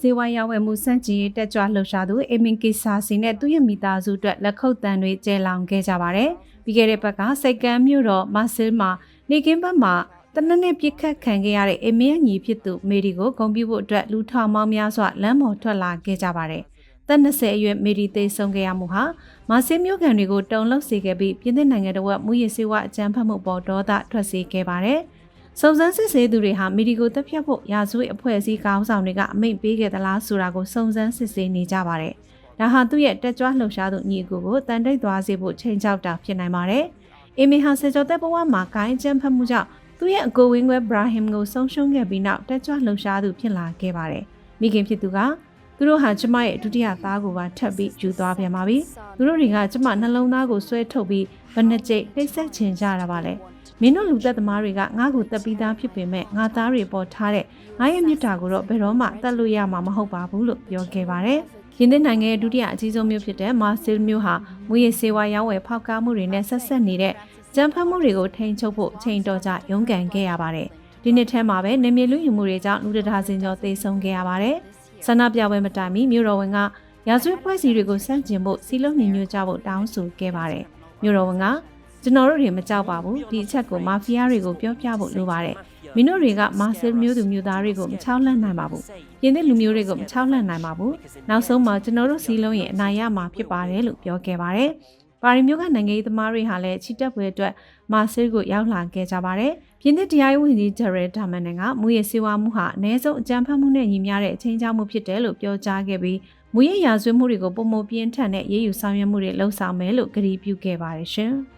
စေဝါရောင်းဝယ်မှုစန့်ကျင်ရေးတက်ကြွလှုပ်ရှားသူအမင်ကိစာစီနဲ့သူ့ရဲ့မိသားစုအတွက်လက်ခုပ်တန်းတွေကျဲလောင်ခဲ့ကြပါတယ်။ပြီးခဲ့တဲ့ဘက်ကစိတ်ကမ်းမြို့တော်မာဆယ်မှာနေကင်းဘက်မှာတနက်နေ့ပြစ်ခတ်ခံခဲ့ရတဲ့အမင်းအညီဖြစ်သူမေဒီကိုဂုံပြဖို့အတွက်လူထောင်မောင်းများစွာလမ်းပေါ်ထွက်လာခဲ့ကြပါတယ်။သက်20အရွယ်မေဒီသေးဆုံးခဲ့ရမှုဟာမာဆယ်မြို့ကန်တွေကိုတုံလှုပ်စေခဲ့ပြီးပြည်내နိုင်ငံတော်ကမူရည်စေဝါအကြမ်းဖက်မှုပေါ်ဒေါသထွက်စေခဲ့ပါတယ်။ စုံစမ်းစစ်ဆေးသူတွေဟာမီဒီကိုတက်ဖြတ်ဖို့ရာဇဝတ်အဖွဲ့အစည်းကောင်းဆောင်တွေကအမိန့်ပေးခဲ့သလားဆိုတာကိုစုံစမ်းစစ်ဆေးနေကြပါတယ်။ဒါဟာသူ့ရဲ့တက်ကြွလှုပ်ရှားသူညီအကိုကိုတန်တိတ်သွားစေဖို့ချိန်ချောက်တာဖြစ်နိုင်ပါတယ်။အီမီဟာစေကျော်သက်ဘဝမှာဂိုင်းကျန်းဖတ်မှုကြောင့်သူ့ရဲ့အကိုဝင်းခွဲဘရာဟင်ကိုဆုံးရှုံးခဲ့ပြီးနောက်တက်ကြွလှုပ်ရှားသူဖြစ်လာခဲ့ပါတယ်။မိခင်ဖြစ်သူကသူတို့ဟာကျမရဲ့ဒုတိယသားကိုပါထပ်ပြီးယူသွားပြန်ပါပြီ။သူတို့တွေကကျမနှလုံးသားကိုဆွဲထုတ်ပြီးဘယ်နှကြိမ်နှိပ်စက်ချင်ကြတာပါလဲ။ မင်းတို့လူသက်သမားတွေကငါ့ကိုတက်ပြီးသားဖြစ်ပေမဲ့ငါသားတွေပေါ်ထားတဲ့ငါရဲ့မြတ်တာကိုတော့ဘယ်တော့မှတက်လို့ရမှာမဟုတ်ပါဘူးလို့ပြောခဲ့ပါတယ်။ရင်းသစ်နိုင်ငံရဲ့ဒုတိယအကြီးဆုံးမြို့ဖြစ်တဲ့မာဆယ်မြို့ဟာမူရည်စေဝါရောင်းဝယ်ဖောက်ကားမှုတွေနဲ့ဆက်ဆက်နေတဲ့ကြမ်းဖက်မှုတွေကိုထိန်းချုပ်ဖို့အချိန်တော်ကြာရုန်းကန်ခဲ့ရပါတယ်။ဒီနှစ်ထဲမှာပဲနေမြေလူယူမှုတွေကြောင့်လူတဒါစင်ကျော်သေဆုံးခဲ့ရပါတယ်။ဆန္ဒပြပွဲမတိုင်မီမြို့တော်ဝန်ကရာဇဝတ်ဖွဲ့စည်းတွေကိုစန့်ကျင်ဖို့စီလုံးညီညွတ်ကြဖို့တောင်းဆိုခဲ့ပါတယ်။မြို့တော်ဝန်က ကျွန်တော်တို့တွေမကြောက်ပါဘူးဒီအချက်ကိုမာဖီးယားတွေကိုပြောပြဖို့လိုပါတယ်မင်းတို့တွေကမာဆယ်မျိုးသူမျိုးသားတွေကိုမချောက်လန့်နိုင်ပါဘူးရင်းသစ်လူမျိုးတွေကိုမချောက်လန့်နိုင်ပါဘူးနောက်ဆုံးမှာကျွန်တော်တို့စီလုံးရဲ့အနိုင်ရမှာဖြစ်ပါတယ်လို့ပြောခဲ့ပါတယ်ပါရီမျိုးကနိုင်ငံရေးသမားတွေဟာလည်းချီတက်ပွဲအတွက်မာဆယ်ကိုရောက်လာခဲ့ကြပါတယ်။ပြည်သစ်တရားရေးဝန်ကြီးဂျယ်ရယ်ဒါမန်နန်ကမူရစေဝါမှုဟာအ ਨੇ ဆုံးအကြံဖတ်မှုနဲ့ညီမျှတဲ့အချင်းချင်းမှုဖြစ်တယ်လို့ပြောကြားခဲ့ပြီးမူရရာဇဝတ်မှုတွေကိုပုံမပြင်းထန်တဲ့ရေးယူဆောင်ရွက်မှုတွေလှုံ့ဆော်မယ်လို့ကြေညာပြုခဲ့ပါတယ်ရှင်။